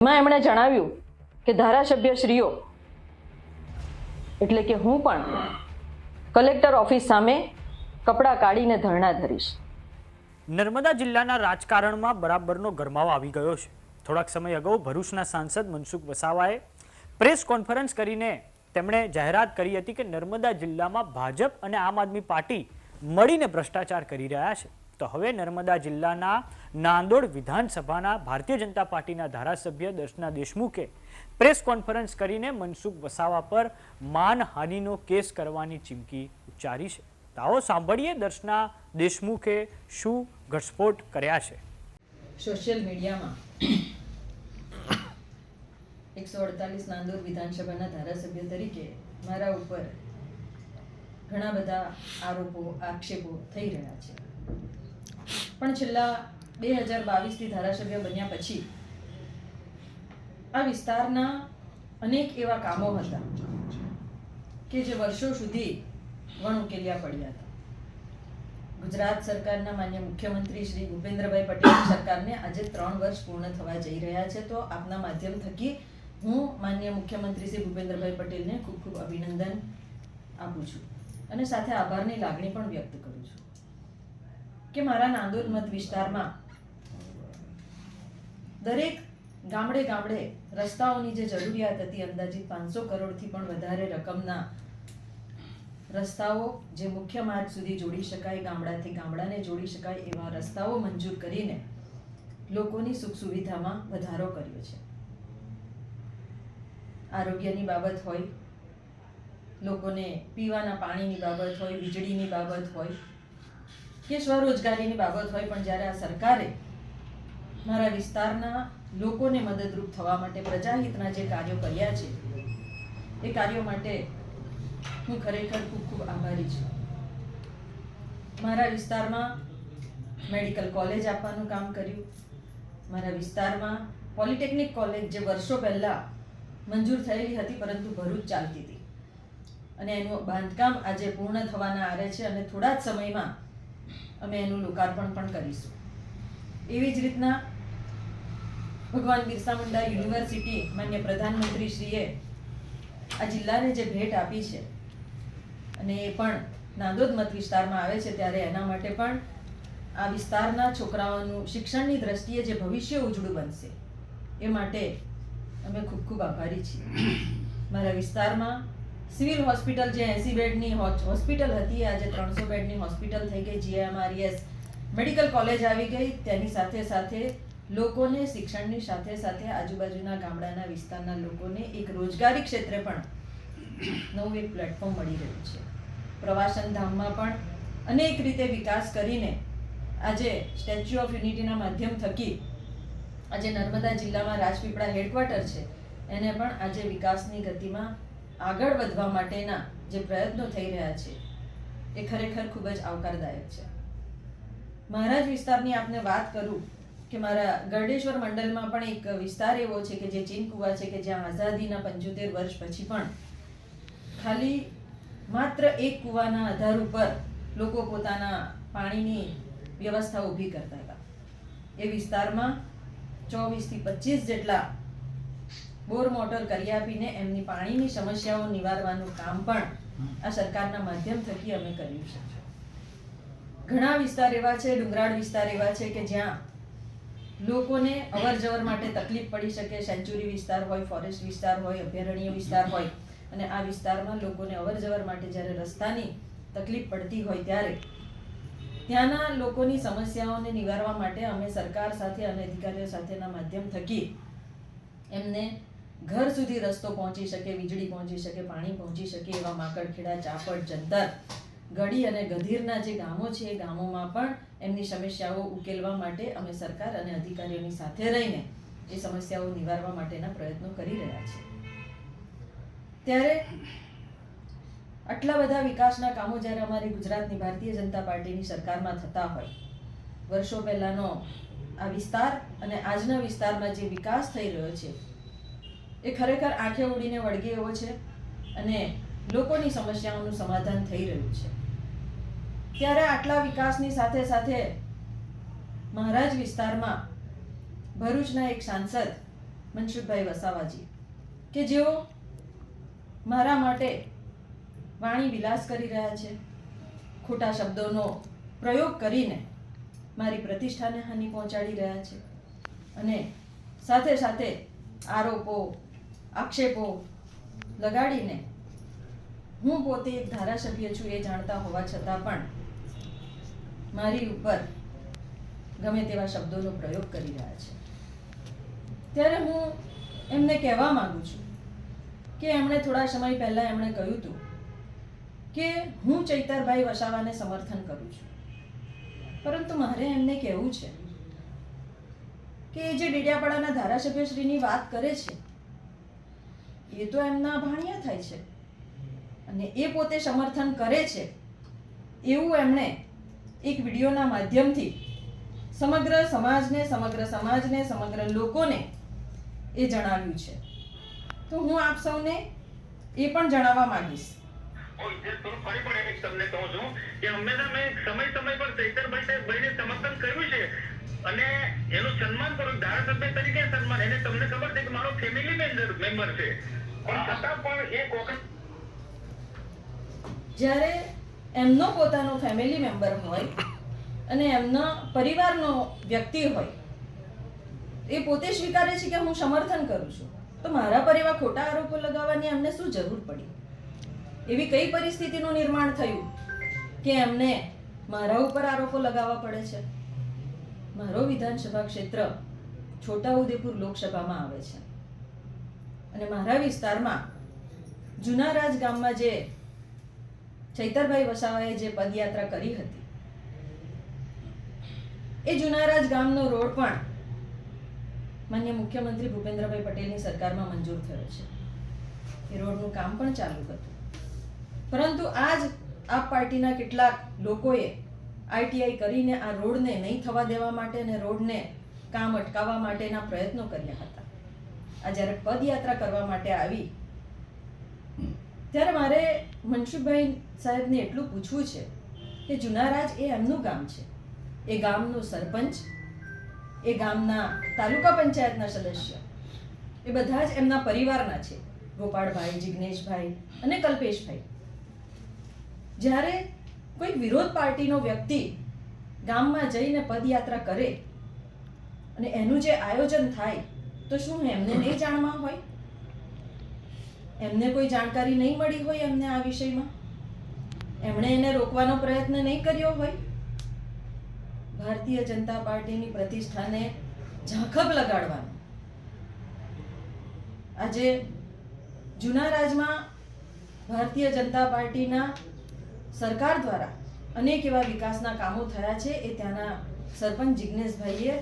એમાં એમણે જણાવ્યું કે ધારાસભ્યશ્રીઓ, એટલે કે હું પણ કલેક્ટર ઓફિસ સામે કપડાં કાઢીને ધરણા ધરીશ. નર્મદા જિલ્લાના રાજકારણમાં બરાબરનો ગરમાવો આવી ગયો છે. થોડાક સમય અગાઉ ભરૂચના સાંસદ મનસુખ વસાવાએ પ્રેસ કોન્ફરન્સ કરીને તેમણે જાહેરાત કરી હતી કે નર્મદા જિલ્લામાં ભાજપ અને આમ આદમી પાર્ટી મળીને ભ્રષ્ટાચાર કરી રહ્યા છે. તો હવે નર્મદા જિલ્લાના નાંદોડ વિધાનસભાના ભારતીય જનતા પાર્ટીના ધારાસભ્ય દર્શના દેશમુખે પ્રેસ કોન્ફરન્સ કરીને મનસુખ વસાવા પર માનહાનિનો કેસ કરવાની ચીમકી ઉચ્ચારી છે. તાઓ સાંભળીએ દર્શના દેશમુખે શું ઘટસ્ફોટ કર્યા છે. સોશિયલ મીડિયામાં એકસો અડતાલીસ નાંદોર વિધાનસભાના ધારાસભ્ય તરીકે મારા ઉપર ઘણા બધા આરોપો, આક્ષેપો થઈ રહ્યા છે. પણ છેલ્લા બે હજાર બાવીસથી ધારાસભ્ય બન્યા પછી આ વિસ્તારના અનેક એવા કામો હતા કે જે વર્ષો સુધી વણઉકેલ્યા પડ્યા હતા. ગુજરાત સરકારના માન્ય મુખ્યમંત્રી શ્રી ભૂપેન્દ્રભાઈ પટેલ સરકારને આજે ત્રણ વર્ષ પૂર્ણ થવા જઈ રહ્યા છે. તો આપના માધ્યમ થકી હું માન્ય મુખ્યમંત્રી શ્રી ભૂપેન્દ્રભાઈ પટેલને ખૂબ ખૂબ અભિનંદન આપું છું અને સાથે આભારની લાગણી પણ વ્યક્ત કરું છું. કે મારા નાંદોદ મત વિસ્તારમાં દરેક ગામડે ગામડે રસ્તાઓની જે જરૂરિયાત હતી અંદાજિત પાંચસો કરોડથી પણ વધારે રકમના રસ્તાઓ જે મુખ્ય માર્ગ સુધી જોડી શકાય, ગામડાથી ગામડાને જોડી શકાય એવા રસ્તાઓ મંજૂર કરીને લોકોની સુખ સુવિધામાં વધારો કર્યો છે. આરોગ્યની બાબત હોય, લોકોને પીવાના પાણીની બાબત હોય, વીજળીની બાબત હોય કે સ્વરોજગારીની બાબત હોય, પણ જ્યારે આ સરકારે મારા વિસ્તારના લોકોને મદદરૂપ થવા માટે પ્રજાહિતના જે કાર્યો કર્યા છે, એ કાર્યો માટે હું ખરેખર ખૂબ ખૂબ આભારી છું. મારા વિસ્તારમાં મેડિકલ કોલેજ આપવાનું કામ કર્યું. મારા વિસ્તારમાં પોલિટેકનિક કોલેજ જે વર્ષો પહેલાં મંજૂર થયેલી હતી, પરંતુ ભરૂચ ચાલતી હતી. અને એનું બાંધકામ આજે પૂર્ણ થવાના આરે છે અને થોડા જ સમયમાં અમે એનું લોકાર્પણ પણ કરીશું. એવી જ રીતના ભગવાન બિરસા મુંડા યુનિવર્સિટી માન્ય પ્રધાનમંત્રી શ્રીએ આ જિલ્લાને જે ભેટ આપી છે અને એ પણ નાંદોદ મત વિસ્તારમાં આવે છે ત્યારે એના માટે પણ આ વિસ્તારના છોકરાઓનું શિક્ષણની દ્રષ્ટિએ જે ભવિષ્ય ઉજળું બનશે એ માટે અમે ખૂબ ખૂબ આભારી છીએ. મારા વિસ્તારમાં સિવિલ હોસ્પિટલ જે એસી બેડની હોસ્પિટલ હતી, આજે ત્રણસો બેડની હોસ્પિટલ થઈ ગઈ, જીએમઆરએસ. મેડિકલ કોલેજ આવી ગઈ, તેની સાથે સાથે લોકોને, શિક્ષણની સાથે સાથે આજુબાજુના ગામડાના વિસ્તારના લોકોને એક રોજગારી ક્ષેત્રે પણ નવું એક પ્લેટફોર્મ મળી રહ્યું છે. પ્રવાસન ધામમાં પણ અનેક રીતે વિકાસ કરીને આજે સ્ટેચ્યુ ઓફ યુનિટીના માધ્યમ થકી આજે નર્મદા જિલ્લામાં રાજપીપળા હેડક્વાર્ટર છે. એને પણ આજે વિકાસની ગતિમાં આગળ વધવા માટેના જે પ્રયત્નો થઈ રહ્યા છે, એ ખરેખર ખૂબ જ આવકારદાયક છે. મહારાજ વિસ્તારની આપને વાત કરું કે મારા ગરડેશ્વર મંડળમાં પણ એક વિસ્તાર એવો છે કે જે ચીન કુવા છે કે જ્યાં આઝાદીના પંચોતેર વર્ષ પછી પણ ખાલી માત્ર એક કૂવાના આધાર ઉપર લોકો પોતાના પાણીની વ્યવસ્થા ઊભી કરતા હતા. એ વિસ્તારમાં ચોવીસથી પચીસ જેટલા બોર મોટર કરી આપીને એમની પાણીની સમસ્યાઓ નિવારવાનું કામ પણ આ સરકારના માધ્યમ થકી અમે કર્યું છે. ઘણા વિસ્તાર એવા છે ડુંગરાળ વિસ્તાર એવા છે કે જ્યાં લોકોને અવર જવર માટે તકલીફ પડી શકે સેન્ચુરી વિસ્તાર હોય ફોરેસ્ટ વિસ્તાર હોય અભયારણ્ય વિસ્તાર હોય અને આ વિસ્તારમાં લોકોને અવર જવર માટે જ્યારે રસ્તાની તકલીફ પડતી હોય ત્યારે ત્યાંના લોકોની સમસ્યાઓને નિવારવા માટે અમે સરકાર સાથે અને અધિકારીઓ સાથેના માધ્યમ થકી એમને ઘર સુધી રસ્તો પહોંચી શકે, વીજળી પહોંચી શકે, પાણી પહોંચી શકે એવા માકડખેડા, ચાપડ, જંતર, ગઢી અને ગધીરના જે ગામો છે, એ ગામોમાં પણ એમની સમસ્યાઓ ઉકેલવા માટે અમે સરકાર અને અધિકારીઓની સાથે રહીને એ સમસ્યાઓ નિવારવા માટેના પ્રયત્નો કરી રહ્યા છીએ. ત્યારે આટલા બધા વિકાસના કામો જ્યારે અમારી ગુજરાતની ભારતીય જનતા પાર્ટીની સરકારમાં થતા હોય, વર્ષો પહેલાનો આ વિસ્તાર અને આજના વિસ્તારમાં જે વિકાસ થઈ રહ્યો છે એ ખરેખર આંખે ઉડીને વળગે એવો છે અને લોકોની સમસ્યાઓનું સમાધાન થઈ રહ્યું છે. ત્યારે આટલા વિકાસની સાથે સાથે મહારાજ વિસ્તારમાં ભરૂચના એક સાંસદ મનસુખભાઈ વસાવાજી કે જેઓ મારા માટે વાણી વિલાસ કરી રહ્યા છે, ખોટા શબ્દોનો પ્રયોગ કરીને મારી પ્રતિષ્ઠાને હાનિ પહોંચાડી રહ્યા છે અને સાથે સાથે આરોપો આક્ષેપો લગાડીને હું પોતે એક ધારાસભ્ય છું એ જાણતા હોવા છતાં પણ મારી ઉપર ગમે તેવા શબ્દોનો પ્રયોગ કરી રહ્યા છે. ત્યારે હું એમને કહેવા માંગુ છું કે એમણે થોડા સમય પહેલાં એમણે કહ્યું હતું કે હું ચૈતરભાઈ વસાવાને સમર્થન કરું છું. પરંતુ મારે એમને કહેવું છે કે જે ડેડિયાપાડાના ધારાસભ્યશ્રીની વાત કરે છે એ તો એમના ભાણિયા થાય છે. અને એ પોતે સમર્થન કરે છે. એવું એમણે એક વિડીયોના માધ્યમથી સમગ્ર સમાજને સમગ્ર સમાજને, સમગ્ર લોકોને એ જણાવ્યું છે. તો હું આપ સૌને એ પણ જણાવવા માંગીશ. સમય સમય પર ચૈતરભાઈ સાહેબ ભાઈને સમર્થન કર્યું અને એનું સન્માન કરો ધારાસભ્ય તરીકે સન્માન. એને તમને ખબર છે કે મારો ફેમિલી મેમ્બર મેમ્બર છે. પણ છતાં પણ એક વખત જ્યારે એમનો પોતાનો ફેમિલી મેમ્બર હોય અને એમનો પરિવારનો વ્યક્તિ હોય એ પોતે સ્વીકારે છે કે હું સમર્થન કરું છું. તો મારા પરિવાર ખોટા આરોપો લગાવવાની એમને શું જરૂર પડી? એવી કઈ પરિસ્થિતિનું નિર્માણ થયું કે એમને મારા ઉપર આરોપો લગાવવા પડે છે? મારો વિધાનસભા ક્ષેત્ર છોટાઉદેપુર લોકસભામાં આવે છે. અને મારા વિસ્તારમાં જુનારાજ ગામમાં જે ચૈતરભાઈ વસાવાએ જે પદયાત્રા કરી હતી, એ જુનારાજ ગામનો રોડ પણ માન્ય મુખ્યમંત્રી ભૂપેન્દ્રભાઈ પટેલની સરકારમાં મંજૂર થયો છે. એ રોડનું કામ પણ ચાલુ હતું. પરંતુ આજ આપ પાર્ટીના કેટલાક લોકોએ આઈટીઆઈ કરીને આ રોડને નહીં થવા દેવા માટે અને રોડને કામ અટકાવવા માટેના પ્રયત્નો કર્યા હતા. આ જ્યારે પદયાત્રા કરવા માટે આવી, ત્યારે મારે મનસુખભાઈ સાહેબને એટલું પૂછવું છે કે જુનારાજ એ એમનું ગામ છે. એ ગામનું સરપંચ, એ ગામના તાલુકા પંચાયતના સદસ્ય, એ બધા જ એમના પરિવારના છે. ગોપાળભાઈ, જિગ્નેશભાઈ અને કલ્પેશભાઈ. જ્યારે કોઈ વિરોધ પાર્ટીનો વ્યક્તિ ગામમાં જઈને પદયાત્રા કરે અને એનું જે આયોજન થાય, તો શું એમને નહીં જાણવા હોય? એમને કોઈ જાણકારી નહીં મળી હોય એમને આ વિષયમાં? એમણે એને રોકવાનો પ્રયત્ન નહીં કર્યો હોય? ભારતીય જનતા પાર્ટીની પ્રતિષ્ઠાને ઝાંખબ લગાડવાનું. આજે જૂના રાજમાં ભારતીય જનતા પાર્ટીના સરકાર દ્વારા અનેક એવા વિકાસના કામો થયા છે એ ત્યાંના સરપંચ જિજ્ઞેશભાઈએ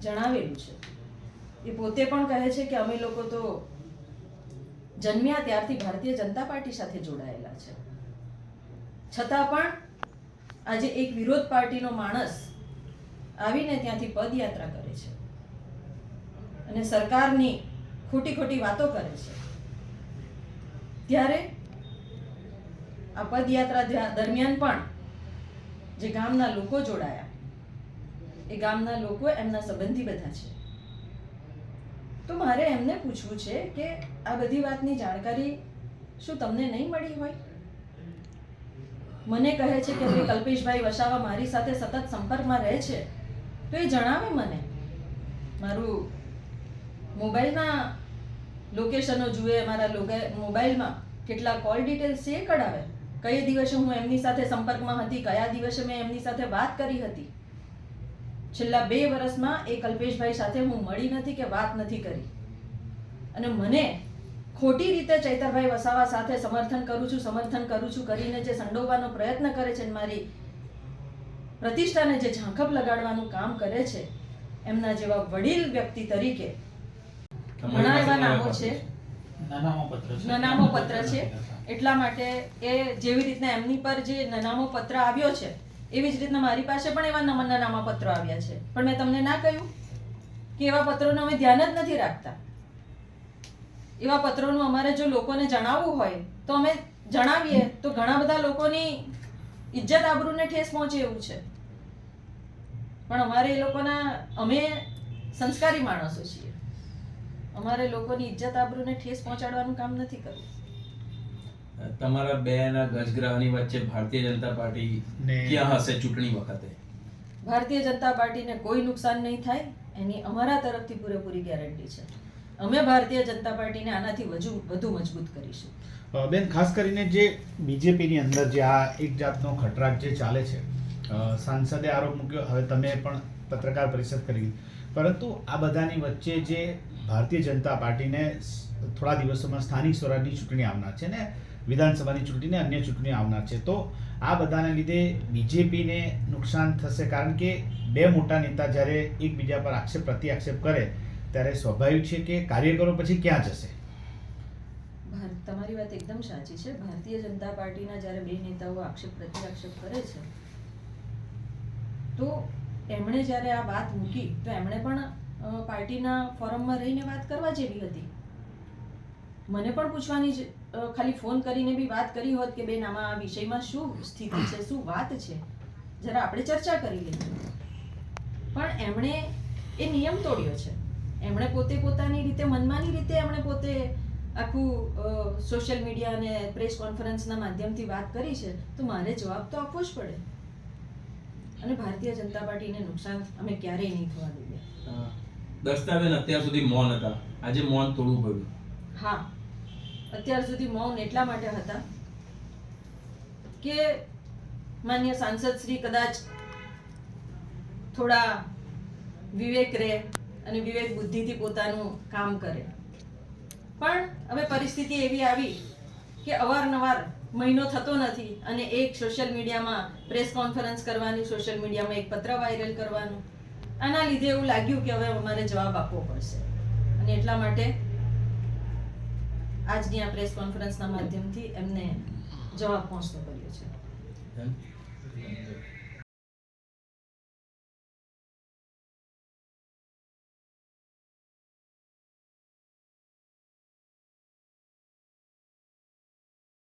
જણાવેલું છે. એ પોતે પણ કહે છે કે અમે લોકો તો જન્મ્યા ત્યારથી ભારતીય જનતા પાર્ટી સાથે જોડાયેલા છે. છતાં પણ આજે એક વિરોધ પાર્ટીનો માણસ આવીને ત્યાંથી પદયાત્રા કરે છે અને સરકારની ખોટી ખોટી વાતો કરે છે. ત્યારે આ પદયાત્રા દરમિયાન પણ જે ગામના લોકો જોડાયા, એ ગામના લોકો એમના સંબંધી બધા છે. તો મારે એમને પૂછવું છે કે આ બધી વાતની જાણકારી શું તમને નહીં મળી હોય? મને કહે છે કે ભાઈ, કલ્પેશભાઈ વસાવા મારી સાથે સતત સંપર્કમાં રહે છે, તો એ જણાવે મને. મારું મોબાઈલના લોકેશનો જુએ, મારા મોબાઈલમાં કેટલા કોલ ડિટેલ્સ એ કઢાવે. કઈ દિવસે હું એમની સાથે સંપર્કમાં હતી કયા દિવસે મેં એમની સાથે વાત કરી હતી? છેલ્લા બે વર્ષમાં એ કલ્પેશભાઈ સાથે હું મળી નથી કે વાત નથી કરી. અને મને ખોટી રીતે ચૈતરભાઈ વસાવા સાથે સમર્થન કરું છું સમર્થન કરું છું કરીને જે સંડોવવાનો પ્રયત્ન કરે છે મારી પ્રતિષ્ઠાને જે ઝાંખપ લગાડવાનું કામ કરે છે એમના જેવા વડીલ વ્યક્તિ તરીકે ઘણા એવા નામો છે? નાનામો પત્ર છે. નનામો પત્ર છે? એટલા માટે એ જેવી રીતના એમની પર જે નનામો પત્ર આવ્યો છે, એવી જ રીતના મારી પાસે પણ એવા નમ- નનામા પત્રો આવ્યા છે. પણ મેં તમને ના કહ્યું કે એવા પત્રોનું અમે ધ્યાન જ નથી રાખતા. એવા પત્રોનું અમારે જો લોકોને જણાવવું હોય, તો અમે જણાવીએ, તો ઘણા બધા લોકોની ઇજ્જત આબરૂને ઠેસ પહોંચે એવું છે. પણ અમારે એ લોકોના, અમે સંસ્કારી માણસો છીએ. અમારે લોકોની ઇજ્જત આબરૂને ઠેસ પહોંચાડવાનું કામ નથી કરવું. તમારા બેના ગજગ્રાહની વચ્ચે ભારતીય જનતા પાર્ટી ક્યાં હશે ચૂંટણી વખતે? ભારતીય જનતા પાર્ટીને કોઈ નુકસાન નહીં થાય એની અમારા તરફથી પૂરેપૂરી ગેરંટી છે. અમે ભારતીય જનતા પાર્ટીને આનાથી વધુ વધુ મજબૂત કરીશું. બેન ખાસ કરીને જે બીજેપીની અંદર જે આ એક જાતનો ખટરાક જે ચાલે છે સાંસદે આરોપ મૂક્યો હવે તમે પણ પત્રકાર પરિષદ કરી. પરંતુ આ બધાની વચ્ચે જે ભારતીય જનતા પાર્ટીને થોડા દિવસોમાં સ્થાનિક સ્વરાજની ચૂંટણી આવનાર છે ને વિધાનસભાની ચૂંટણીને અન્ય ચૂંટણી આવનાર છે. તો આ બધાને લીધે બીજેપીને નુકસાન થશે કારણ કે બે મોટા નેતા જ્યારે એકબીજા પર આક્ષેપ પ્રતિ આક્ષેપ કરે ત્યારે સ્વાભાવિક છે કે કાર્યકરો પછી ક્યાં જશે? તમારી વાત એકદમ સાચી છે. ભારતીય જનતા પાર્ટીના જ્યારે બે નેતાઓ આક્ષેપ પ્રતિ આક્ષેપ કરે છે, તો એમણે જ્યારે આ વાત મૂકી, તો એમણે પણ પાર્ટીના ફોરમમાં રહીને વાત કરવા જેવી હતી. મને પણ પૂછવાની ખાલી ફોન કરીને બી વાત કરી હોત કે બેન આમાં આ વિષયમાં શું સ્થિતિ છે શું વાત છે? જરા આપણે ચર્ચા કરી લઈએ પણ એમણે એ નિયમ તોડ્યો છે. એમણે પોતે પોતાની રીતે મનમાની રીતે એમણે પોતે આખું સોશિયલ મીડિયા અને પ્રેસ કોન્ફરન્સના માધ્યમથી વાત કરી છે તો મારે જવાબ તો આપવો જ પડે. અને ભારતીય જનતા પાર્ટીને નુકસાન અમે ક્યારેય નહીં થવા દઈએ. દસ્તાવેજ અત્યાર સુધી મૌન હતા. આજે મૌન તોડવું પડ્યું. હા. અત્યાર સુધી મૌન એટલા માટે હતા કે માન્ય સાંસદ શ્રી કદાચ થોડા વિવેક રહે અને વિવેક બુદ્ધિથી પોતાનું કામ કરે. પણ હવે પરિસ્થિતિ એવી આવી કે અવારનવાર મહિનો થતો નથી અને એક સોશિયલ મીડિયામાં પ્રેસ કોન્ફરન્સ કરવાની સોશિયલ મીડિયામાં એક પત્ર વાયરલ કરવાનું. આના લીધે એવું લાગ્યું કે હવે અમારે જવાબ આપવો પડશે. અને એટલા માટે આજની આ પ્રેસ કોન્ફરન્સના માધ્યમથી એમને જવાબ પહોંચતો કર્યો છે?